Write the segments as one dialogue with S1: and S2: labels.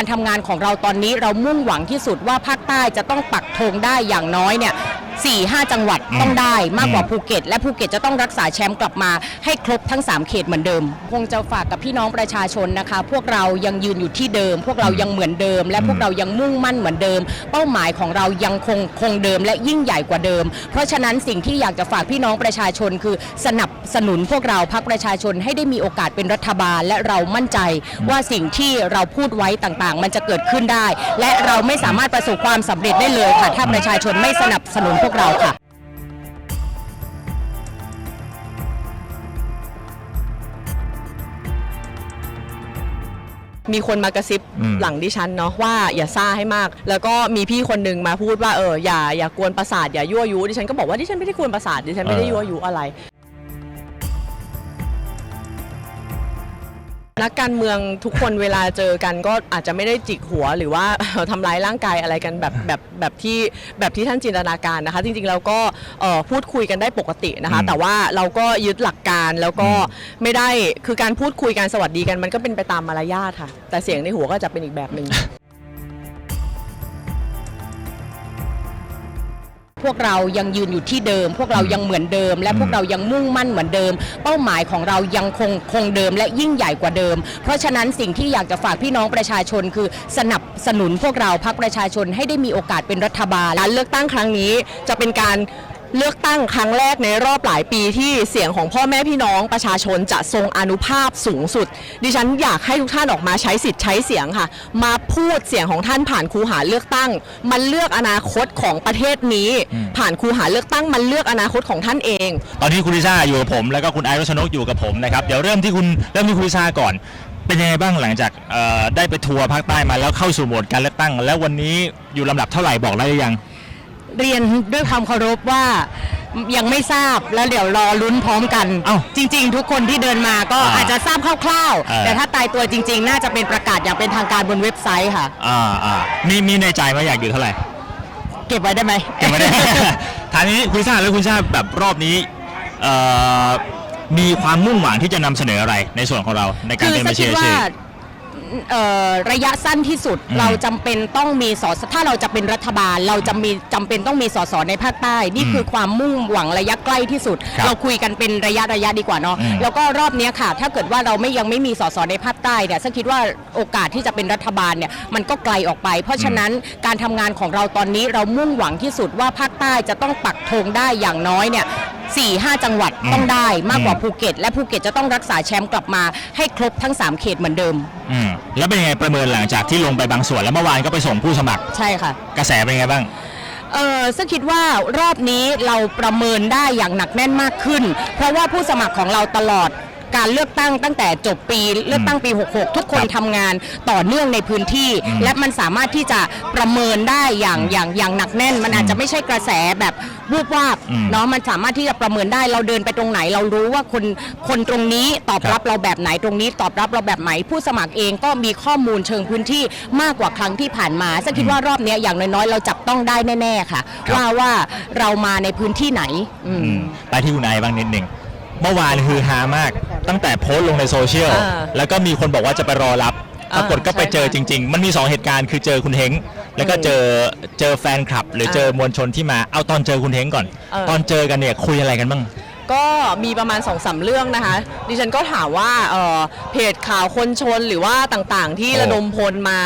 S1: การทำงานของเราตอนนี้เรามุ่งหวังที่สุดว่าภาคใต้จะต้องปักธงได้อย่างน้อยเนี่ย สี่ห้าจังหวัด
S2: อืม
S1: ต้องได้มากกว่า
S2: อืม
S1: ภูเก็ต และภูเก็ตจะต้องรักษาแชมป์กลับมาให้ครบทั้ง 3 เขตเหมือนเดิม คงจะฝากกับพี่น้องประชาชนนะคะ พวกเรายังยืนอยู่ที่เดิม พวกเรายังเหมือนเดิม และพวกเรายังมุ่งมั่นเหมือนเดิม เป้าหมายของเรายังคงคงเดิมและยิ่งใหญ่กว่าเดิม เพราะฉะนั้นสิ่งที่อยากจะฝากพี่น้องประชาชน คือสนับสนุนพวกเราพักประชาชนให้ได้มีโอกาสเป็นรัฐบาลและเรามั่นใจว่าสิ่งที่เราพูดไว้ต่างๆ มันจะเกิดขึ้นได้ และเราไม่สามารถประสบความสำเร็จได้เลยค่ะถ้าประชาชนไม่สนับสนุนพวกเราค่ะ
S3: มีคนมากระซิบ
S2: อืม
S3: หลังดิฉันเนาะว่าอย่าซ่าให้มาก แล้วก็มีพี่คนหนึ่งมาพูดว่าเอออย่าอย่ากวนประสาทอย่ายั่วยุดิฉันก็บอกว่าดิฉันไม่ได้กวนประสาทดิฉันไม่ได้ยั่วยุอะไร นักการเมืองทุกคนเวลาเจอกันก็อาจจะไม่ได้จิกหัวหรือว่า ทำร้ายร่างกายอะไรกันแบบแบบแบบที่แบบที่ท่านจินตนาการนะคะ จริงๆเราก็เอ่อพูดคุยกันได้ปกตินะคะ
S2: อืม
S3: แต่ว่าเราก็ยึดหลักการแล้วก็
S2: อืม
S3: ไม่ได้คือการพูดคุยกันสวัสดีกันมันก็เป็นไปตามมารยาทค่ะ แต่เสียงในหัวก็จะเป็นอีกแบบหนึ่ง
S1: พวกเรายังยืนอยู่ที่เดิม พวกเรายังเหมือนเดิม และพวกเรายังมุ่งมั่นเหมือนเดิม เป้าหมายของเรายังคงคงเดิมและยิ่งใหญ่กว่าเดิม เพราะฉะนั้นสิ่งที่อยากจะฝากพี่น้องประชาชน คือสนับสนุนพวกเราพักประชาชนให้ได้มีโอกาสเป็นรัฐบาล
S3: การเลือกตั้งครั้งนี้จะเป็นการ เลือกตั้งครั้งแรกในรอบหลายปีที่เสียงของพ่อแม่พี่น้องประชาชนจะทรงอานุภาพสูงสุด ดิฉันอยากให้ทุกท่านออกมาใช้สิทธิ์ใช้เสียงค่ะ มาพูดเสียงของท่านผ่านคูหาเลือกตั้ง มันเลือกอนาคตของประเทศนี้
S2: อืม
S3: ผ่านคูหาเลือกตั้งมันเลือกอนาคตของท่านเอง
S2: ตอนนี้คุณลิซ่าอยู่กับผม แล้วก็คุณไอซ์รัชนกอยู่กับผมนะครับเดี๋ยวเริ่มที่คุณเริ่มที่คุณลิซ่าก่อน เป็นยังไงบ้างหลังจากเอ่อได้ไปทัวร์ภาคใต้มาแล้วเข้าสู่โหมดการเลือกตั้ง แล้ววันนี้อยู่ลำดับเท่าไหร่บอกได้หรือยัง
S1: เรียนด้วยความเคารพว่ายังไม่ทราบแล้วเดี๋ยวรอลุ้นพร้อมกัน
S2: เอ้า
S1: จริง ๆ ทุกคนที่เดินมาก็
S2: อ่า
S1: อาจจะทราบคร่าว
S2: เออ
S1: ๆ แต่ถ้าตายตัวจริง ๆ น่าจะเป็นประกาศอย่างเป็นทางการบนเว็บไซต์ค่ะ
S2: อ่าอ่ามีมีในใจไหมาอยากอยู่เท่าไหร่
S1: เก็บไว้ได้ไหม
S2: เก็บไว้ได้ทางนี้คุณลิซ่าแล้วคุณลิซ่าแบบรอบนี้เอ่อมีความมุ่งหวังที่จะนำเสนออะไรในส่วนของเราในการ
S1: คือ
S2: เป็น
S1: ส
S2: มาเชี
S1: คิ
S2: ย
S1: ด
S2: ร์
S1: ว่า
S2: ชื่อ
S1: เอ่อ ระยะสั้นที่สุด
S2: อืม
S1: เราจำเป็นต้องมีสสถ้าเราจะเป็นรัฐบาล เราจะมีจำเป็นต้องมีสสในภาคใต้ นี่
S2: อืม
S1: คือความมุ่งหวังระยะใกล้ที่สุด
S2: ครับ
S1: เราคุยกันเป็นระยะระยะดีกว่าเนาะ
S2: อืม
S1: แล้วก็รอบเนี้ยค่ะ ถ้าเกิดว่าเราไม่ยังไม่มีสสในภาคใต้เนี่ยฉันคิดว่าโอกาสที่จะเป็นรัฐบาลเนี่ยมันก็ไกลออกไป เพราะฉะนั้นการทำงานของเราตอนนี้เรามุ่งหวังที่สุดว่าภาคใต้จะต้องปักธงได้อย่างน้อยเนี่ย สี่ห้าจังหวัด
S2: อืม
S1: ต้องได้มากกว่า
S2: อืม
S1: ภูเก็ต และภูเก็ตจะต้องรักษาแชมป์กลับมาให้ครบทั้ง 3 เขตเหมือนเดิม
S2: อืมแล้วเป็นยังไงประเมินหลังจากที่ลงไปบางส่วนแล้วเมื่อวานก็ไปส่งผู้สมัคร
S1: ใช่ค่ะ
S2: กระแสเป็นยังไงบ้าง
S1: เออซึ่งคิดว่ารอบนี้เราประเมินได้อย่างหนักแน่นมากขึ้น เพราะว่าผู้สมัครของเราตลอด การเลือกตั้งตั้งแต่จบปีเลือกตั้งปี 66 ทุกคน
S2: ครับ
S1: ทำงานต่อเนื่องในพื้นที่
S2: อืม
S1: และมันสามารถที่จะประเมินได้อย่างอย่างอย่างหนักแน่น มันอาจจะไม่ใช่กระแสแบบวูบวาบ
S2: อืม
S1: เนาะมันสามารถที่จะประเมินได้เราเดินไปตรงไหน เรารู้ว่าคนคนตรงนี้ตอบ
S2: ครับ
S1: รับเราแบบไหนตรงนี้ ตอบรับเราแบบไหนผู้สมัครเองก็มีข้อมูลเชิงพื้นที่มากกว่าครั้งที่ผ่านมาซึ่งคิดว่ารอบเนี้ยอย่างน้อยๆ เราจับต้องได้แน่ ๆ ค่ะ
S2: ครับ
S1: ว่าว่าเรามาในพื้นที่ไหนอืม
S2: อืมไปที่คุณไอบ้างนิดหนึ่ง เมื่อวานคือฮามาก ตั้งแต่โพสต์ลงในโซเชียล
S3: อ่า
S2: แล้วก็มีคนบอกว่าจะไปรอรับ ป
S3: อ่ารา
S2: กฏก็ไปเจอ
S3: ใช่
S2: จ
S3: ค่ะ
S2: ริง ๆ มันมี 2 เหตุการณ์คือเจอคุณเฮงแล้วก็เจอเจอแฟนคลับ หรือเจอมวลชนที่มา เอาตอนเจอคุณเฮงก่อน
S3: เออ
S2: ตอนเจอกันเนี่ยคุยอะไรกันบ้าง
S3: ก็มีประมาณ2อสาเรื่องนะคะ ดิฉันก็ถามว่าเอ่อเพจข่าวคนชนหรือว่าต่างๆ ที่
S2: โอ้
S3: ระดมพลมา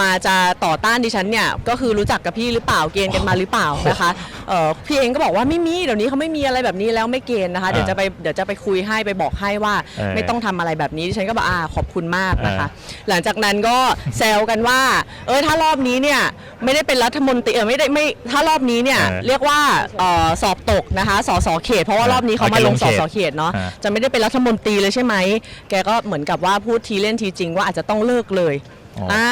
S3: มาจะต่อต้านดิฉันเนี่ยก็คือรู้จักกับพี่หรือเปล่าเกณฑ์กันมาหรือเปล่านะคะเอ่อพี่เองก็บอกว่าไม่มีเดี๋ยวนี้เขาไม่มีอะไรแบบนี้แล้วไม่เกณฑ์นะคะเดี๋ยวจะไปเดี๋ยวจะไปคุยให้ไปบอกให้ว่า
S2: เออ
S3: ไม่ต้องทำอะไรแบบนี้ดิฉันก็บอกอ่าขอบคุณมากนะคะ
S2: เอ
S3: หลังจากนั้นก็แซวกันว่า เออถ้ารอบนี้เนี่ยไม่ได้เป็นรัฐมนตรีเออไม่ได้ไม่ถ้ารอบนี้เนี่ย
S2: เออ
S3: เรียกว่าเอ่อสอบตกนะคะสสเขตเพราะว่า
S2: เออ
S3: รอบนี้เขามาลงสสเขตเนาะ
S2: อ่า
S3: จะไม่ได้เป็นรัฐมนตรีเลยใช่ไหม แกก็เหมือนกับว่าพูดทีเล่นทีจริงว่าอาจจะต้องเลิกเลย
S2: อ๋ออ่
S3: อ่า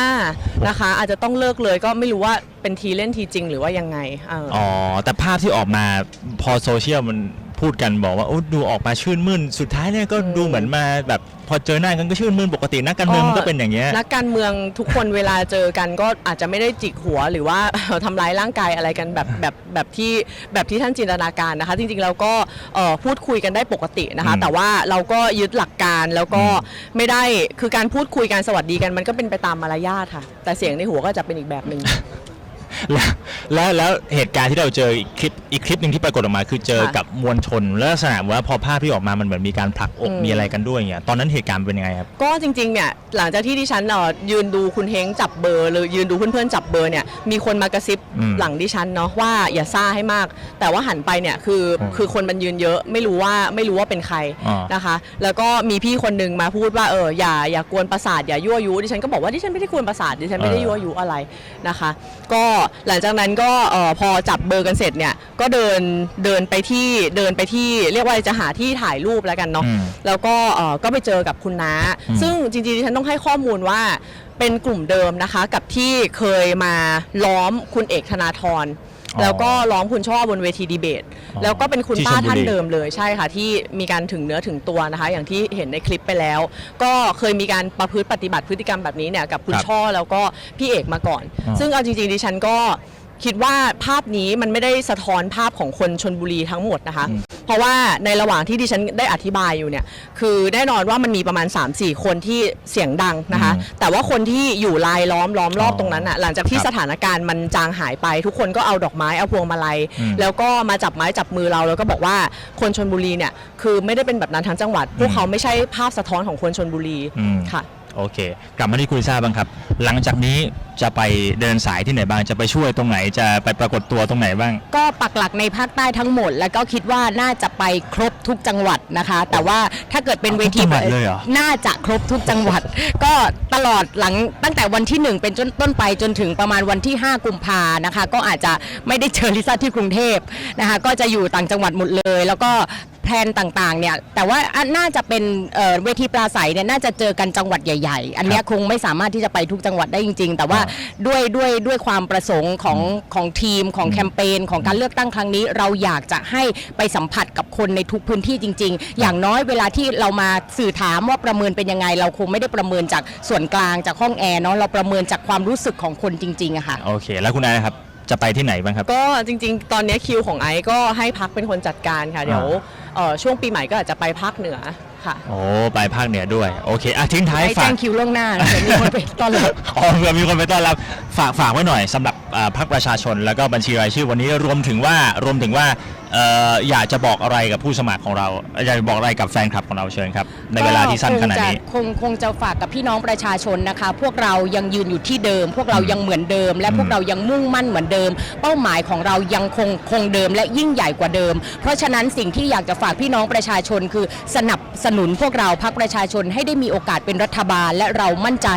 S3: นะคะ อาจจะต้องเลิกเลยก็ไม่รู้ว่าเป็นทีเล่นทีจริงหรือว่ายังไงเอออ
S2: อ๋อ แต่ภาพที่ออกมาพอโซเชียลมัน พูดกันบอกว่าโอ้ดูออกมาชื่นมื่นสุดท้ายเนี่ยก็
S3: อืม
S2: ดูเหมือนมาแบบพอเจอหน้ากันก็ชื่นมื่นปกตินักการเมืองมันก็เป็นอย่างเงี้ย
S3: นักการเมืองทุกคนเวลาเจอกันก็อาจจะไม่ได้จิกหัวหรือว่าทำร้ายร่างกายอะไรกันแบบแบบแบบที่แบบที่ท่านจินตนาการนะคะ จริงๆเราก็เอ่อพูดคุยกันได้ปกตินะคะ
S2: อืม
S3: แต่ว่าเราก็ยึดหลักการแล้วก็
S2: อืม
S3: ไม่ได้คือการพูดคุยกันสวัสดีกันมันก็เป็นไปตามมารยาทค่ะ แต่เสียงในหัวก็จะเป็นอีกแบบหนึ่ง
S2: แล้วแล้วแล้วเหตุการณ์ที่เราเจออีกคลิปอีกคลิปหนึ่งที่ปรากฏออกมา คือเจอ
S3: ค่ะ
S2: กับมวลชนแล้วลักษณะว่าพอภาพที่ออกมามันเหมือนมีการผลักอก
S3: อืม
S2: มีอะไรกันด้วยอย่างเงี้ยตอนนั้นเหตุการณ์เป็นยังไงครับ
S3: ก็จริงๆ เนี่ยหลังจากที่ดิฉันเอ่อยืนดูคุณเฮงจับเบอร์หรือยืนดูเพื่อนๆจับเบอร์เนี่ยมีคนมากระซิบ
S2: อืม
S3: หลังดิฉันเนาะว่าอย่าซ่าให้มาก แต่ว่าหันไปเนี่ยคืออ
S2: ม
S3: คือคนมันยืนเยอะไม่รู้ว่าไม่รู้ว่าเป็นใคร
S2: อ่า
S3: นะคะ แล้วก็มีพี่คนหนึ่งมาพูดว่าเอออย่าอย่ากวนประสาทอย่ายั่วยุดิฉันก็บอกว่าดิฉันไม่ได้กวนประสาทดิฉันไม่ได้ยั่วยุอะไรนะคะ ก็หลังจากนั้นก็เอ่อพอจับเบอร์กันเสร็จเนี่ยก็เดินเดินไปที่เดินไปที่เรียกว่าจะหาที่ถ่ายรูปแล้วกันเนาะ
S2: อืม
S3: แล้วก็เอ่อก็ไปเจอกับคุณน้า
S2: อืม
S3: ซึ่งจริงๆดิฉันต้องให้ข้อมูลว่าเป็นกลุ่มเดิมนะคะ กับที่เคยมาล้อมคุณเอกธนาธร
S2: อ๋อ
S3: แล้วก็ล้อมคุณช่อบนเวทีดีเบต
S2: อ๋อ
S3: แล้วก็เป็นคุณ
S2: ที่
S3: ป้า
S2: ชลบุรี
S3: ท่านเดิมเลยใช่ค่ะ ที่มีการถึงเนื้อถึงตัวนะคะ อย่างที่เห็นในคลิปไปแล้ว ก็เคยมีการประพฤติปฏิบัติพฤติกรรมแบบนี้เนี่ยกับคุณ
S2: ครับ
S3: ช่อแล้วก็พี่เอกมาก่อน
S2: อ๋อ
S3: ซึ่งเอาจริงๆดิฉันก็ คิดว่าภาพนี้มันไม่ได้สะท้อนภาพของคนชนบุรีทั้งหมดนะคะ
S2: อืม
S3: เพราะว่าในระหว่างที่ดิฉันได้อธิบายอยู่เนี่ย คือแน่นอนว่ามันมีประมาณ 3-4 คนที่เสียงดังนะคะ
S2: อืม
S3: แต่ว่าคนที่อยู่ลายล้อมล้อมรอบ
S2: อ๋อ
S3: ตรงนั้นอะหลังจากที่
S2: ครับ
S3: สถานการณ์มันจางหายไป ทุกคนก็เอาดอกไม้เอาพวงมาลัย
S2: อืม
S3: แล้วก็มาจับไม้จับมือเราแล้วก็บอกว่าคนชนบุรีเนี่ยคือไม่ได้เป็นแบบนั้นทั้งจังหวัด พวกเขาไม่ใช่ภาพสะท้อนของคนชนบุรี
S2: อืม
S3: ค่ะ
S2: โอเค กลับมาที่คุณลิซ่าบ้างครับ หลังจากนี้จะไปเดินสายที่ไหนบ้าง จะไปช่วยตรงไหน จะไปปรากฏตัวตรงไหนบ้าง
S1: ก็ปักหลักในภาคใต้ทั้งหมด แล้วก็คิดว่าน่าจะไปครบทุกจังหวัดนะคะ แต่ว่าถ้าเกิดเป็นเวที
S2: ทุกจังหวัดเลยเหรอ
S1: น่าจะครบทุกจังหวัด ก็ตลอดหลังตั้งแต่วันที่1เป็นจนต้นไปจนถึงประมาณวันที่ 5 กุมภานะคะ ก็อาจจะไม่ได้เจอลิซ่าที่กรุงเทพนะคะ ก็จะอยู่ต่างจังหวัดหมดเลย แล้วก็ แพลนต่างๆเนี่ยแต่ว่าอะน่าจะเป็นเอ่อเวทีปราศัยเนี่ยน่าจะเจอกันจังหวัดใหญ่ ๆ อันเนี้ยคงไม่สามารถที่จะไปทุกจังหวัดได้จริง ๆ แต่ว่า
S2: อ่า
S1: ด้วยด้วยด้วยความประสงค์ของของทีมของ
S2: อืม
S1: แคมเปญของการเลือกตั้งครั้งนี้ เราอยากจะให้ไปสัมผัสกับคนในทุกพื้นที่จริง ๆ อย่างน้อยเวลาที่เรามาสื่อถามว่าประเมินเป็นยังไง เราคงไม่ได้ประเมินจากส่วนกลางจากห้องแอร์เนาะเราประเมินจากความรู้สึกของคนจริงๆอะค่ะ
S2: โอเค แล้วคุณนายนะครับ จะไปที่ไหนบ้างครับ
S3: ก็จริงๆ ตอนนี้คิวของไอซ์ก็ให้พักเป็นคนจัดการค่ะ เดี๋ยวเอ่อช่วงปีใหม่ก็อาจจะไปภาคเหนือค่ะ
S2: โอ้ไปภาคเหนือด้วย โอเคอะทิ้งท้าย
S1: ให้
S2: ฝา
S1: แจ้
S2: ก
S1: งคิวล่วงหน้านะเดี๋ยวมีคนไปต้อนรับ
S2: อ๋อเผื่อมีคนไปต้อนรับฝากฝากไว้หน่อยสำหรับอ่า พรรคประชาชนแล้วก็บัญชีรายชื่อวันนี้รวมถึงว่ารวมถึงว่าเอ่ออยากจะบอกอะไรกับผู้สมัครของเราอยากจะบอกอะไรกับแฟนคลับของเราเชิญครับในเวลาที่สั้นขนาดนี้
S1: ก็คงจะคงคงจะฝากกับพี่น้องประชาชนนะคะ พวกเรายังยืนอยู่ที่เดิม พวกเรายังเหมือนเดิม และ
S2: อืม
S1: พวกเรายังมุ่งมั่นเหมือนเดิม เป้าหมายของเรายังคงคงเดิมและยิ่งใหญ่กว่าเดิม เพราะฉะนั้นสิ่งที่อยากจะฝากพี่น้องประชาชน คือสนับสนุนพวกเราพรรคประชาชนให้ได้มีโอกาสเป็นรัฐบาลและเรามั่นใจ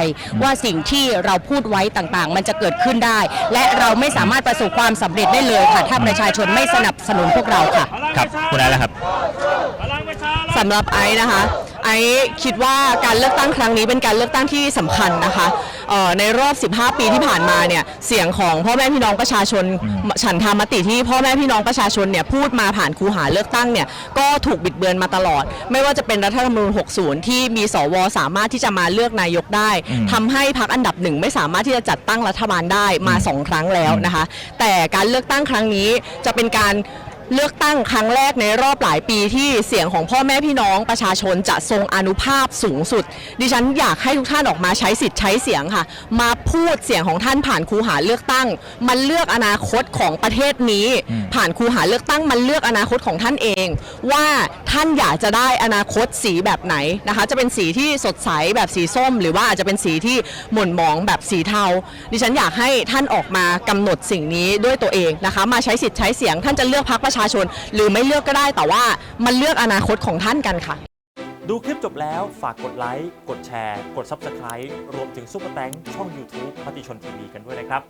S1: ว่าสิ่งที่เราพูดไว้ต่างๆ มันจะเกิดขึ้นได้ และเราไม่สามารถประสบความสำเร็จได้เลยค่ะ ถ้าประชาชนไม่สนับสนุนพวกเราค่ะ
S2: ครับคุณนายแล้วครับ
S3: สำหรับไอซ์นะคะ ไอซ์คิดว่าการเลือกตั้งครั้งนี้เป็นการเลือกตั้งที่สำคัญนะคะเอ่อในรอบ 15 ปีที่ผ่านมาเนี่ยเสียงของพ่อแม่พี่น้องประชาชน ฉันทามติที่พ่อแม่พี่น้องประชาชนเนี่ยพูดมาผ่านคูหาเลือกตั้งเนี่ยก็ถูกบิดเบือนมาตลอด ไม่ว่าจะเป็นรัฐธรรมนูญ 60 ที่มีสวสามารถที่จะมาเลือกนายกได้
S2: อืม
S3: ทำให้พรรคอันดับหนึ่งไม่สามารถที่จะจัดตั้งรัฐบาลได้มาสองครั้งแล้วนะคะ แต่การเลือกตั้งครั้งนี้จะเป็นการ เลือกตั้งครั้งแรกในรอบหลายปีที่เสียงของพ่อแม่พี่น้องประชาชนจะทรงอานุภาพสูงสุด ดิฉันอยากให้ทุกท่านออกมาใช้สิทธิ์ใช้เสียงค่ะ มาพูดเสียงของท่านผ่านคูหาเลือกตั้ง มันเลือกอนาคตของประเทศนี้
S2: อืม
S3: ผ่านคูหาเลือกตั้งมันเลือกอนาคตของท่านเอง ว่าท่านอยากจะได้อนาคตสีแบบไหนนะคะ จะเป็นสีที่สดใสแบบสีส้ม หรือว่าอาจจะเป็นสีที่หม่นหมองแบบสีเทา ดิฉันอยากให้ท่านออกมากำหนดสิ่งนี้ด้วยตัวเองนะคะ มาใช้สิทธิ์ใช้เสียงท่านจะเลือกพรรคประชาชน หรือไม่เลือกก็ได้แต่ว่ามันเลือกอนาคตของท่านกันค่ะ
S4: ดูคลิปจบแล้วฝากกดไลค์กดแชร์ กด Subscribe รวมถึงซุปเปอร์แตงช่อง YouTube มติชนทีวีกันด้วยนะครับ